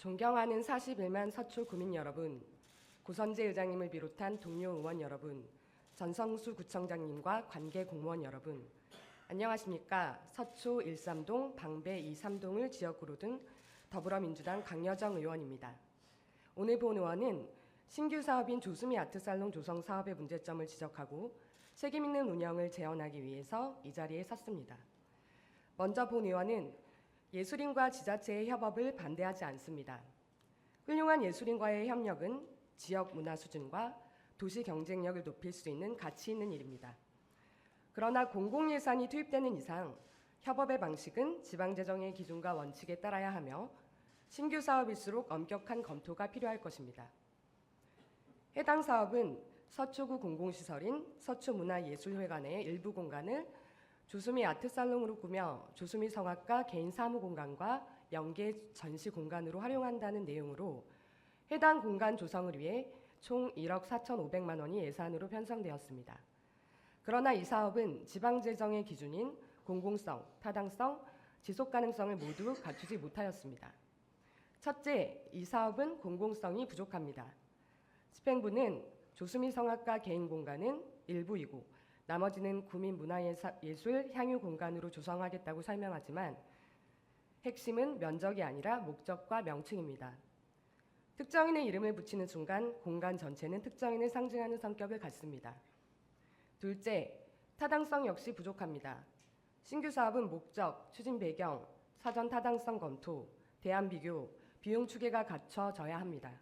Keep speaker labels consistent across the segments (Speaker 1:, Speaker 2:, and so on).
Speaker 1: 존경하는 41만 서초 구민 여러분, 고선재 의장님을 비롯한 동료 의원 여러분, 전성수 구청장님과 관계 공무원 여러분, 안녕하십니까? 서초 13동, 방배 23동을 지역구로 둔 더불어민주당 강여정 의원입니다. 오늘 본 의원은 신규 사업인 조수미 아트살롱 조성 사업의 문제점을 지적하고 책임 있는 운영을 재현하기 위해서 이 자리에 섰습니다. 먼저 본 의원은 예술인과 지자체의 협업을 반대하지 않습니다. 훌륭한 예술인과의 협력은 지역 문화 수준과 도시 경쟁력을 높일 수 있는 가치 있는 일입니다. 그러나 공공 예산이 투입되는 이상 협업의 방식은 지방 재정의 기준과 원칙에 따라야 하며 신규 사업일수록 엄격한 검토가 필요할 것입니다. 해당 사업은 서초구 공공시설인 서초문화예술회관의 일부 공간을 조수미 아트살롱으로 꾸며 조수미 성악가 개인 사무 공간과 연계 전시 공간으로 활용한다는 내용으로 해당 공간 조성을 위해 총 1억 4,500만 원이 예산으로 편성되었습니다. 그러나 이 사업은 지방 재정의 기준인 공공성, 타당성, 지속 가능성을 모두 갖추지 못하였습니다. 첫째, 이 사업은 공공성이 부족합니다. 집행부는 조수미 성악가 개인 공간은 일부이고 나머지는 구민 문화예술 향유 공간으로 조성하겠다고 설명하지만 핵심은 면적이 아니라 목적과 명칭입니다. 특정인의 이름을 붙이는 순간 공간 전체는 특정인을 상징하는 성격을 갖습니다. 둘째, 타당성 역시 부족합니다. 신규 사업은 목적, 추진 배경, 사전 타당성 검토, 대안 비교, 비용 추계가 갖춰져야 합니다.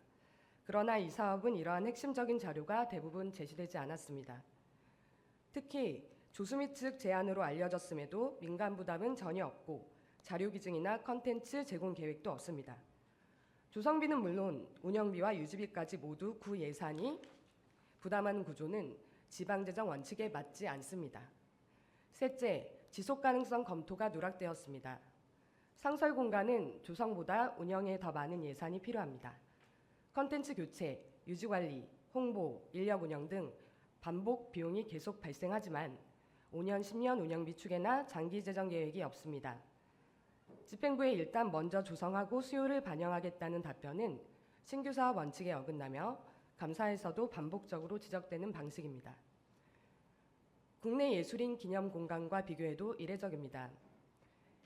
Speaker 1: 그러나 이 사업은 이러한 핵심적인 자료가 대부분 제시되지 않았습니다. 특히 조수미 측 제안으로 알려졌음에도 민간 부담은 전혀 없고 자료 기증이나 컨텐츠 제공 계획도 없습니다. 조성비는 물론 운영비와 유지비까지 모두 구 예산이 부담하는 구조는 지방재정 원칙에 맞지 않습니다. 셋째, 지속 가능성 검토가 누락되었습니다. 상설 공간은 조성보다 운영에 더 많은 예산이 필요합니다. 컨텐츠 교체, 유지 관리, 홍보, 인력 운영 등 반복 비용이 계속 발생하지만 5년, 10년 운영비 추계나 장기 재정 계획이 없습니다. 집행부에 일단 먼저 조성하고 수요를 반영하겠다는 답변은 신규 사업 원칙에 어긋나며 감사에서도 반복적으로 지적되는 방식입니다. 국내 예술인 기념 공간과 비교해도 이례적입니다.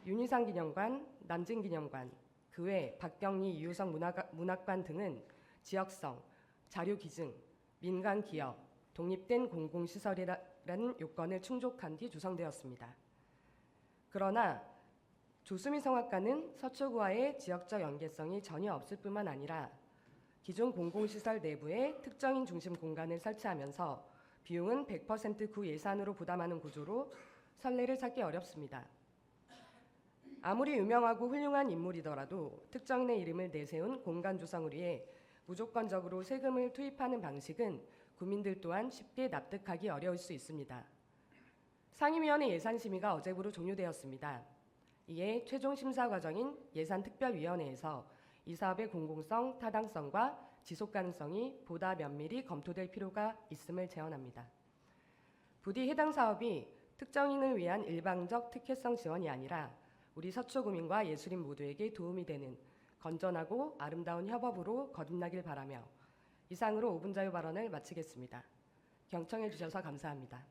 Speaker 1: 윤희상 기념관, 남진 기념관, 그 외 박경리 이유성 문학, 문학관 등은 지역성, 자료 기증, 민간 기업, 독립된 공공시설이라는 요건을 충족한 뒤 조성되었습니다. 그러나 조수미 성악관은 서초구와의 지역적 연계성이 전혀 없을 뿐만 아니라 기존 공공시설 내부에 특정인 중심 공간을 설치하면서 비용은 100%구 예산으로 부담하는 구조로 선례를 찾기 어렵습니다. 아무리 유명하고 훌륭한 인물이더라도 특정인의 이름을 내세운 공간 조성을 위해 무조건적으로 세금을 투입하는 방식은 국민들 또한 쉽게 납득하기 어려울 수 있습니다. 상임위원회 예산 심의가 어제부로 종료되었습니다. 이에 최종 심사 과정인 예산특별위원회에서 이 사업의 공공성, 타당성과 지속 가능성이 보다 면밀히 검토될 필요가 있음을 제언합니다. 부디 해당 사업이 특정인을 위한 일방적 특혜성 지원이 아니라 우리 서초 구민과 예술인 모두에게 도움이 되는 건전하고 아름다운 협업으로 거듭나길 바라며 이상으로 5분 자유 발언을 마치겠습니다. 경청해 주셔서 감사합니다.